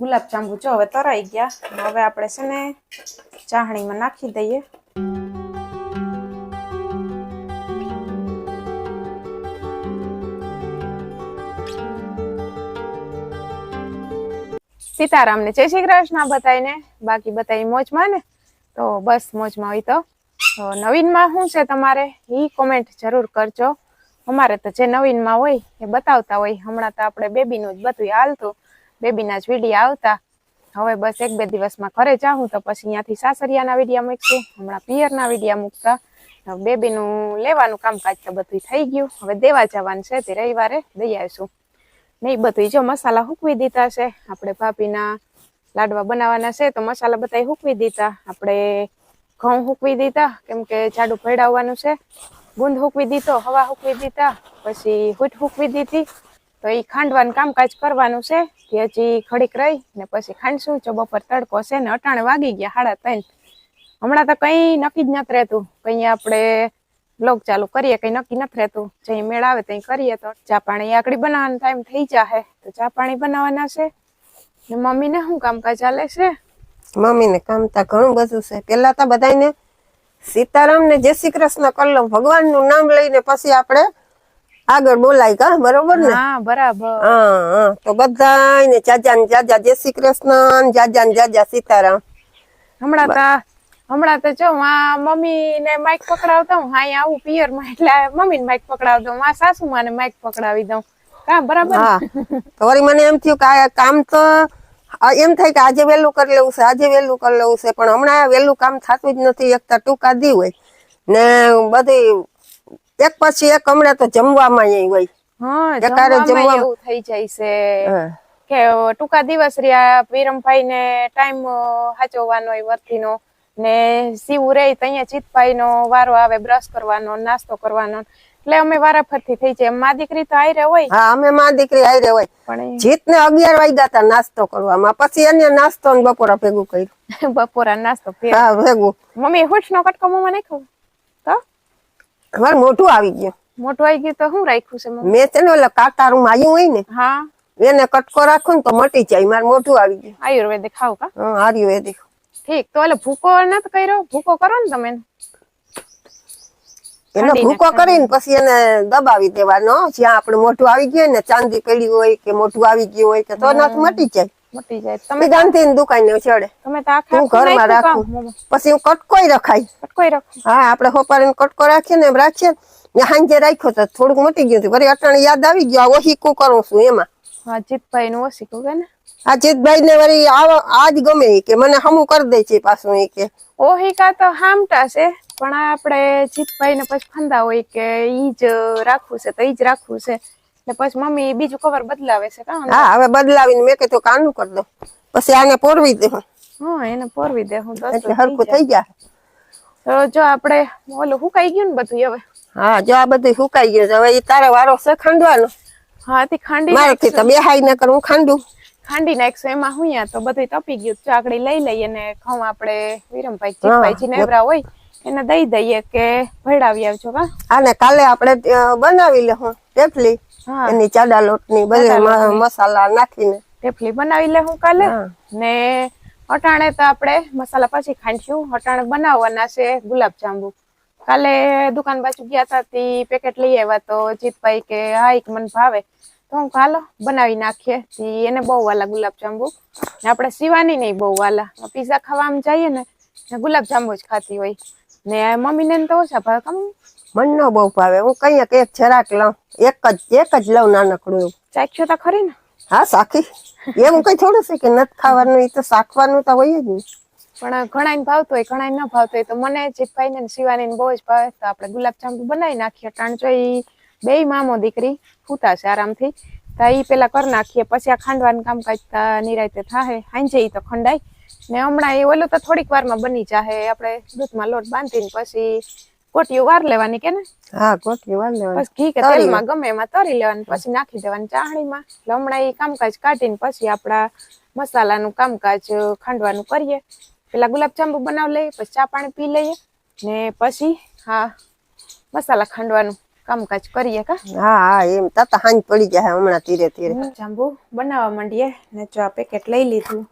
ગુલાબ જાંબુ જો હવે તરાઈ ગયા. હવે આપણે છે ને ચાહણીમાં નાખી દઈએ. સીતારામને જય શ્રી કૃષ્ણ બતાવીને બાકી બતાવી મોજમાં ને? તો બસ મોજમાં હોય તો. તો નવીનમાં શું છે તમારે? એ કોમેન્ટ જરૂર કરજો. અમારે તો જે નવીનમાં હોય એ બતાવતા હોય. હમણાં તો આપણે બેબીનું જ બધું હાલતું. બેબીના જ વીડિયો આવતા. હવે બસ એક બે દિવસમાં ઘરે જાઉં તો પછી અહીંયાથી સાસરિયાના વિડીયા મૂકશું, હમણાં પિયરના વિડીયા મૂકતા. બેબીનું લેવાનું કામકાજ તો બધું થઈ ગયું. હવે દેવા જવાનું છે તે રવિવારે, દઈ આવીશું. નહીં બધું જો મસાલા હૂકવી દીધા છે. આપણે ભાભીના લાડવા બનાવવાના છે તો મસાલા બધા હૂકવી દીધા. આપણે ઘઉં હૂકવી દીધા, કેમ કે જાડું ભેડાવવાનું છે. ગુંદ હૂકવી દીધો, હવા હૂકવી દીધા, પછી હૂટ હૂકવી દીધી. તો એ ખાંડવાનું કામકાજ કરવાનું છે, કે હજી ખડીક રહી ને પછી ખાંડશું. જો બપોર તડકો છે ને અટાણે વાગી ગયા સાડા ત્રણ. હમણાં તો કંઈ નક્કી જ નથી રહેતું. કંઈ આપણે બ્લોગ ચાલુ કરીએ, કંઈ નક્કી નથી રહેતું. જઈ મેળ આવે ત્યાં કરીએ તો ચા પાણી આકડી બનાવવાનો ટાઈમ થઈ જાહે. તો ચા પાણી બનાવવાના છે. ને મમ્મીને શું કામકાજ ચાલે છે? મમ્મીને કામ કામતા ઘણું બધું છે. પેલા તો બધાને સીતારામ ને જય શ્રી કૃષ્ણ કરી ભગવાનનું નામ લઈને પછી આપણે આગળ બોલાય કા બરોબર ને? હા બરાબર. હા હા. તો બધા જાજા ને જાજા જય શ્રી કૃષ્ણ જાજા ને જાજા સીતારામ. હમણાં તો હમણાં તો જો માં મમ્મી ને માઇક પકડાવતો હું હા આવું પિયરમાં એટલે મમ્મી ને માઇક પકડાવતો માં સાસુ માં ને માઇક પકડાવી દઉં. કા બરાબર હા. તો વળી મને એમ થયું કે કામ તો એમ થાય કે આજે વહેલું કરી લેવું છે આજે વહેલું કરી લેવું છે પણ હમણાં વહેલું કામ થતું જ નથી એકતા ટૂંકા દી હોય. ને બધી એક પછી એક હમણાં તો જમવામાં ય હોય. એકારે જમવા- એવું થઈ જાય છે. કે ટૂંકા દિવસ રહ્યા વિરમભાઈ ને ટાઈમ હાચવવાનો વર્તીનો ને સીવું રે તો અહીંયા જીતભાઈ નો વારો આવે બ્રશ કરવાનો નાસ્તો કરવાનો. એટલે અમે વારાફરતી થઈ જાય. મા દીકરી તો આયરે હોય. હા અમે મા દીકરી હારે હોય. જીત ને અગિયાર વાગ્યા હતા નાસ્તો કરવામાં. પછી એને નાસ્તો ને બપોરા ભેગું કર્યું. બપોરા નાસ્તો હા ભેગું. મમ્મી હુશ નો કટકો મમ્મી નાખ્યો? મારે મોટું આવી ગયું. મોટું આવી ગયું તો શું રાખ્યું છે મેં છે ને ઓલા કાંટારું આવ્યું હોય ને હા. એને કટકો રાખું ને તો મટી જાય મારે મોટું આવી ગયું. આયુર્વેદિક ખાવ કા? હા આયુર્વેદિક. ઠીક તો એટલે ભૂકો નથી કર્યો? ભૂકો કરો ને તમે. એનો ભૂકો કરીને પછી એને દબાવી દેવાનો જ્યાં આપણે મોઢું આવી ગયું ને ચાંદી પડી હોય કે મોઢું આવી ગયું હોય કે તો નથ મટી જાય. મટી જાય. તમે તમે ગાંધી દુકાન ને ચડે. તમે તો આખા હું ઘરમાં રાખું. પછી હું કટકોય રખાય. કટકોય રાખું. હા આપણે હોપારીને કટકો રાખીએ ને એમ રાખીએ ને હાંજે રાખ્યો તો થોડુંક મટી ગયું હતું. વળી અટાણે યાદ આવી ગયું આ ઓહીકું કરું છું એમાં. હા જીતભાઈ નું ઓછી કહું ને? આ જીતભાઈ ને વળી આજ ગમે કે મને હમું કરી દે છે પાછું એ કે. ઓહિકા તો હામટા છે પણ આપણે જીતભાઈ ને પછી ફંદા હોય કે ઈ જ રાખવું છે તો ઈ જ રાખવું છે. એટલે પછી મમ્મી બીજું કવર બદલાવે છે કા હા હવે બદલાવીને મેં કીધું કાનું કરી દો પછી આને પોરવી દે હા એને પોરવી દે હું એટલે હરખું થઈ જાય. તો જો આપણે ઓલું હુકાઈ ગયું ને બધું હવે? હા જો આ બધું હુકાઈ ગયું હવે તારે વારો છે ખાંડવાનો. હા તે ખાંડી મારેથી તો બેહાઈ ને કરું ખાંડું. ખાંડી નાખશું એમાં હું યા તો બધું તપી ગયું. ચાકડી લઈ લઈએ ને ઘઉં આપણે વિરમભાઈ જી નેવરા હોય એને દઈ દઈએ કે ભેળાવી આવજો કા? આને કાલે આપણે બનાવી લેવું કેટલી હા એની ચાડા લોટની બધે મસાલા નાખીને. ઢેફલી બનાવી લે હું કાલે. ને અટાણે તો આપણે મસાલા પછી ખાંડશું. અટાણે બનાવવાના છે ગુલાબ જાંબુ કાલે દુકાન બાજુ ગયા હતા તે પેકેટ લઈ આવ્યા તો જીતભાઈ કે હા એક મને ભાવે. તો હું હાલો બનાવી નાખીએ એને બહુ વાલા ગુલાબ જાંબુ ને આપણે સીવાની નહીં બહુ વાલા. પીઝા ખાવા આમ જઈએ ને ને ગુલાબ જાંબુ જ ખાતી હોય. ને મમ્મીને તો ઓછા ભાવે. કમ મન ન બહુ ભાવે. હું કઈ એક જરાક લઉં. એક જ એક જ લઉં નાનકડું એવું. ચાખ્યું તો ખરી ને? હા સાખી. એવું કઈ થોડું છે કે નથી ખાવાનું એ તો શાખવાનું તો હોય જ ને. પણ ઘણા ને ભાવતું હોય ઘણા ન ભાવતું હોય તો મને જીતભાઈ ને શિવાની ને બહુ જ ભાવે તો આપણે ગુલાબ જાંબુ બનાવી નાખીએ. કારણ જો ઈ બે મામો દીકરી ફૂતા છે આરામથી. તો એ પેલા કરી નાખીએ. પછી આ ખાંડવાનું કામકાજ તો નિરાયતે થાય હાંજે ઈ તો ખંડાય. ને હમણાં એ ઓલું તો થોડીક વારમાં બની જાહે. આપણે દૂધમાં લોટ બાંધીને પછી કોટીયું વાર લેવાની કે ને? હા ગોઠવી વાર લેવાની. પછી ઘી કે તેલમાં ગમે એમાં તરી લેવાની પછી નાખી દેવાની ચાહણીમાં. એટલે હમણાં એ કામકાજ કાઢીને પછી આપણા મસાલાનું કામકાજ ખાંડવાનું કરીએ. પેલા ગુલાબ જાંબુ બનાવી લઈએ પછી ચા પાણી પી લઈએ ને પછી હા મસાલા ખાંડવાનું કામકાજ કરીએ કા? હા હા એમ. તાતા હાંજ પડી જાય હમણાં ધીરે ધીરે. જાંબુ બનાવવા માંડીએ ને જો આ પેકેટ લઈ લીધું.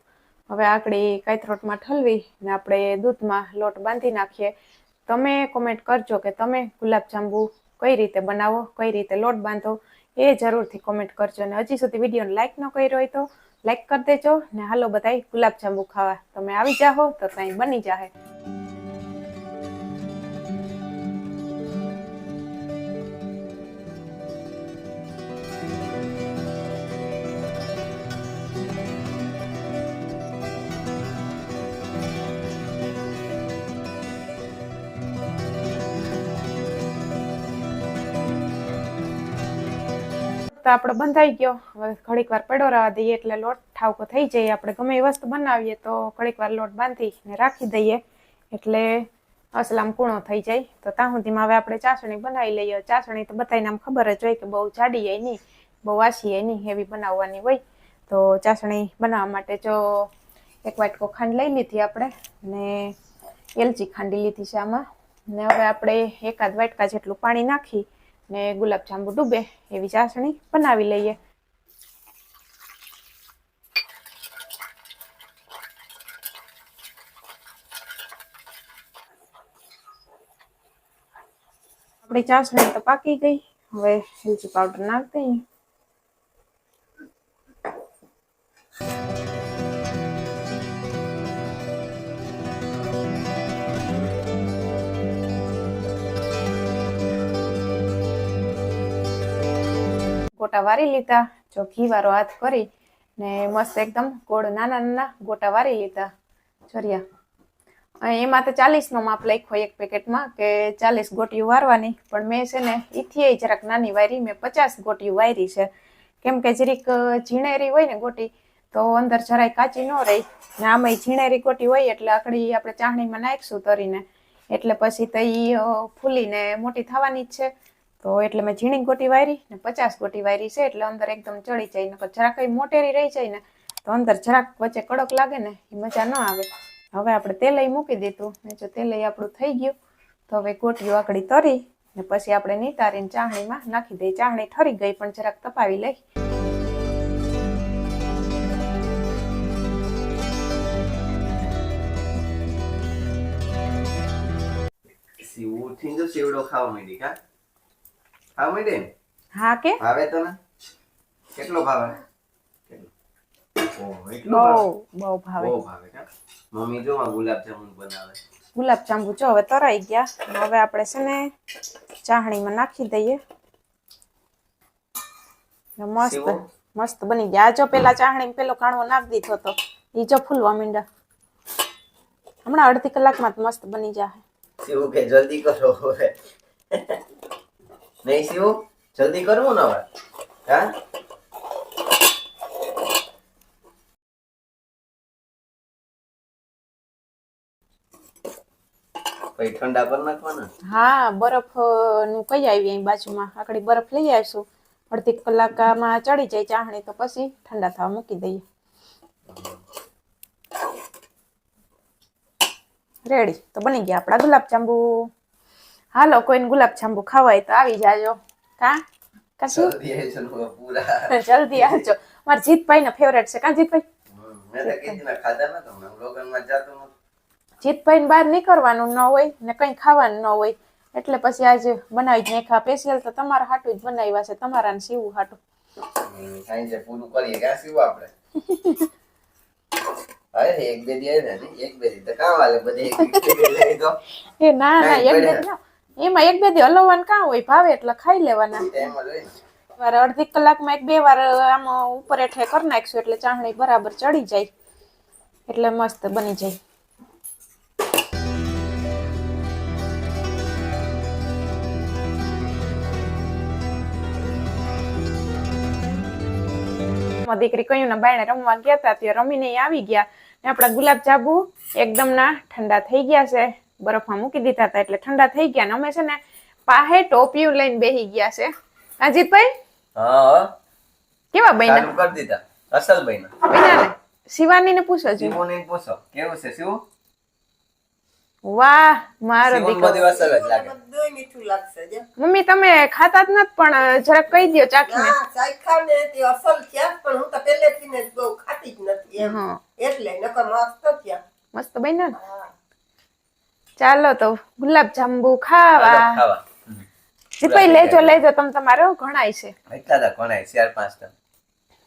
હવે આકડી કાયથરોટમાં ઠલવી ને આપણે દૂધમાં લોટ બાંધી નાખીએ. તમે કોમેન્ટ કરજો કે તમે ગુલાબ જાંબુ કઈ રીતે બનાવો, કઈ રીતે લોટ બાંધો, એ જરૂરથી કોમેન્ટ કરજો. અને હજી સુધી વિડીયોને લાઈક ન કર્યો હોય તો લાઈક કરી દેજો. ને હાલો બધાય ગુલાબ જાંબુ ખાવા. તમે આવી જાઓ તો કંઈ બની જાહે. તો આપણે બંધાઈ ગયો. હવે ઘડીક વાર પડો રહેવા દઈએ એટલે લોટ ઠાવકો થઈ જાય. આપણે ગમે એ વસ્તુ બનાવીએ તો ઘડીક વાર લોટ બાંધી ને રાખી દઈએ. એટલે અસલામ કૂણો થઈ જાય. તો ત્યાં સુધીમાં હવે આપણે ચાસણી બનાવી લઈએ. ચાસણી તો બધાને આમ ખબર જ હોય કે બહુ જાડી હોય નહીં, બહુ વાસી હોય નહીં એવી બનાવવાની હોય. તો ચાસણી બનાવવા માટે જો એક વાટકો ખાંડ લઈ લીધી આપણે ને એલચી ખાંડી લીધી છે આમાં. ને હવે આપણે એકાદ વાટકા જેટલું પાણી નાખી ને ગુલાબ જાંબુ ડૂબે એવી ચાસણી બનાવી લઈએ. આપણી ચાસણી તો પાકી ગઈ. હવે એલચી પાવડર નાખ દઈએ. ગોટા વારી લીધા, જો ઘી વાળો હાથ કરી ને મસ્ત એકદમ ગોળ નાના નાના ગોટા વારી લીધા. ચરિયા. એમાં તો ચાલીસ નો માપ લખ્યો એક પેકેટમાં કે ચાલીસ ગોટીઓ વારવાની, પણ મેં છે ને ઈથી જરાક નાની વાયરી મેં પચાસ ગોટીઓ વાયરી છે. કેમ કે જરીક ઝીણેરી હોય ને ગોટી, તો અંદર જરાય કાચી ન રહી. ને આમાં ઝીણેરી ગોટી હોય એટલે આખડી આપણે ચાહણીમાં નાખીશું તરીને. એટલે પછી તો ફૂલીને મોટી થવાની જ છે. તો એટલે મેં ઝીણી ગોટી વાયરી ને પચાસ ગોટી વાયરી છે એટલે અંદર એકદમ ચડી જાય. નકર જરાક એ મોટેરી રહી જાય ને તો અંદર જરાક વચ્ચે કડક લાગે ને એ મજા ન આવે. હવે આપણે તેલય મૂકી દીધું. ને જો તેલય આપણું થઈ ગયું, તો હવે ગોટીઓ આકડી તરી ને પછી આપણે નીતારીને ચાહણીમાં નાખી દઈએ. ચાહણી ઠરી ગઈ પણ જરાક તપાવી લઈ. સીવું થી જો સેવડો ખાવા માંડી કા હા કે? ભાવે તને? કેટલો ભાવે? કેટલો ઓહ, એટલો ભાવે? બહુ બહુ ભાવે. બહુ ભાવે કા? મમ્મી જો ગુલાબ જામુન બનાવે. ગુલાબ જાંબુ જો હવે તરાઈ ગયા. હવે આપણે છે ને ચાસણીમાં નાખી દઈએ. મસ્ત મસ્ત બની ગયા. આ જો પેલા ચાહણી પેલો કાણવો નાખી દીધો તો ઈ જો ફૂલવા મીંડા હમણાં અડધી કલાકમાં મસ્ત બની જાય એવું કે જલ્દી કરો હવે. નહીં શિવ જલ્દી કરવું ને હવે. હા? પછી ઠંડા પર નાખવાના? હા બરફનું કઈ આવી અહીં બાજુમાં? આકડી બરફ લઈ આવીશું. અડધી કલાકમાં ચડી જાય ચાહણી તો પછી ઠંડા થવા મૂકી દઈએ. રેડી, તો બની ગયા આપણા ગુલાબ જાંબુ. હાલો કોઈને ગુલાબ જાંબુ ખાવા હોય તો આવી જાજો. કા? કશું જલ્દી આવજો. મારા જીતભાઈ ને ફેવરેટ છે. કા જીતભાઈ? જીતભાઈ બહાર નીકળવાનું ન હોય ને કંઈ ખાવાનું ન હોય. એટલે પછી આજે બનાવી જ નાખ્યા સ્પેશિયલ તો તમારા હાટું જ બનાવ્યા છે. તમારા ને સીવું હાટું. પૂરું કરીએ ક્યાં સીવું આપણે? એક બે દી ને એક બે તો કામ વાલે બધે એ ના ના એક બે. ના. એમાં એક બે દી હલવવાનું કાં હોય? ભાવે એટલે ખાઈ લેવાના. વાર અડધી કલાકમાં એક બે વાર આમ ઉપર એઠે કરી નાખશું એટલે ચાસણી બરાબર ચડી જાય. એટલે મસ્ત બની જાય. મારી દીકરી કયું ના બાયણે રમવા ગયા હતા ત્યાં રમીને આવી ગયા. ને આપણા ગુલાબ જાંબુ એકદમ ના ઠંડા થઈ ગયા છે. બરફમાં મૂકી દીધા હતા એટલે ઠંડા થઈ ગયા ને અમે છે ને પાહે ટોપિયું લઈને બેહી ગયા છે. અજીતભાઈ હા કેવા ચાલુ કરી દીધા. અસલ બહેના ને? શિવાની ને પૂછો શિવોને પૂછો. કેવું છે શિવ? વાહ મારો દીકરો. મમ્મી તમે ખાતા જ નથી પણ જરાક કહી દ્યો ચાખીને. ના ચાખ્યા તે અસલ થયા પણ હું તો પહેલેથી ને બહુ ખાતી જ નથી એમ. એટલે નકર મસ્ત થયા. મસ્ત બન્યા ને? હા. ચાલો તો ગુલાબ જાંબુ ખાવા. ખાવા લેજો લેજો તમે તમારો ઘણાય છે. એટલા કોણાય ચાર પાંચ ટન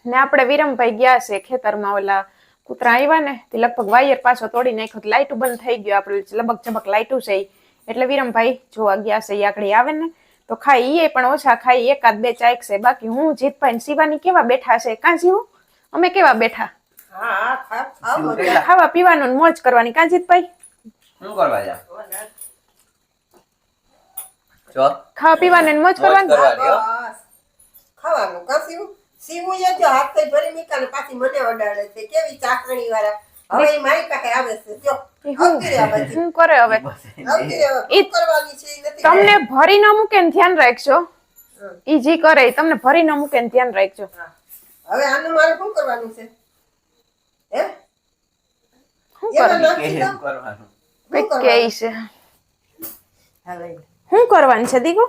ને આપણે વિરમભાઈ ગયા છે ખેતરમાં ઓલા કૂતરા આવ્યા ને તે લગભગ વાયર પાછો તોડી નાખ્યો તો લાઈટું બંધ થઈ ગયું આપણે લબક ચબક લાઈટું છે એટલે વિરમભાઈ જોવા ગયા છે આગળ આવે ને તો ખાઈ એ પણ ઓછા ખાઈ એકાદ બે ચાઈક છે બાકી હું જીતભાઈ ને શિવાની કેવા બેઠા છે કાં જીવું અમે કેવા બેઠા? ખાવા પીવાનું મોજ કરવાની કાં જીતભાઈ શું કરવા જા? જો. ખાવા પીવાનું મોજ કરવાની. ખાવાનું. કાં સીવું? એ જો હાથ થઈ ભરી મૂક્યા પાછી મને અડાડે છે. કેવી ચાકણી વાળા હવે મારી પાસે આવે છે. જો. શું કરે હવે? તમને ભરી ન મૂકે ને ધ્યાન રાખજો. ઈ જી કરે તમને ભરી ન મૂકે ને ધ્યાન રાખજો. હવે આનું મારે શું કરવાનું છે? હે? શું કરવાનું? કેમ કે છે હા, શું કરવાનું છે દીકુ?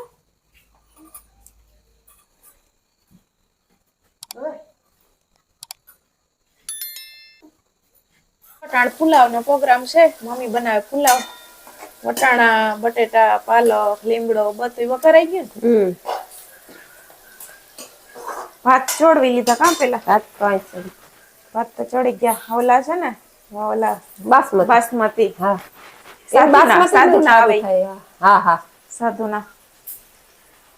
વટાણ પુલાવ નો પ્રોગ્રામ છે. મમ્મી બનાવે પુલાવ. વટાણા બટેટા પાલક લીમડો બધું વઘારાઈ ગયું હમ. ભાત ચોડવી લીધા કાં પેલા? ભાત છે. ભાત તો ચડી ગયા. ઓલા છે ને ઓલા બાસમતી. બાસમતી. હા. સાદુના, બાસમતીનું આવે. હા હા. સાધુના.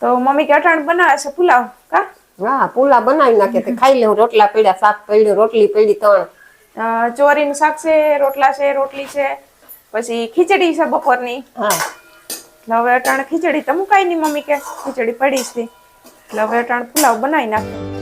તો મમ્મી કે અટાણ બનાવે છે પુલાવ કા? હા પુલા બનાવી નાખે તે ખાઈ લેવું રોટલા પડ્યા શાક પડ્યું રોટલી પડી ત્રણ ચોરીનું શાક છે રોટલા છે રોટલી છે પછી ખીચડી છે બપોરની. હા. એટલે હવે અટાણ ખીચડી તો મુકાયની મમ્મી કે. ખીચડી પડી છે એટલે હવે અટાણ પુલાવ બનાવી નાખે.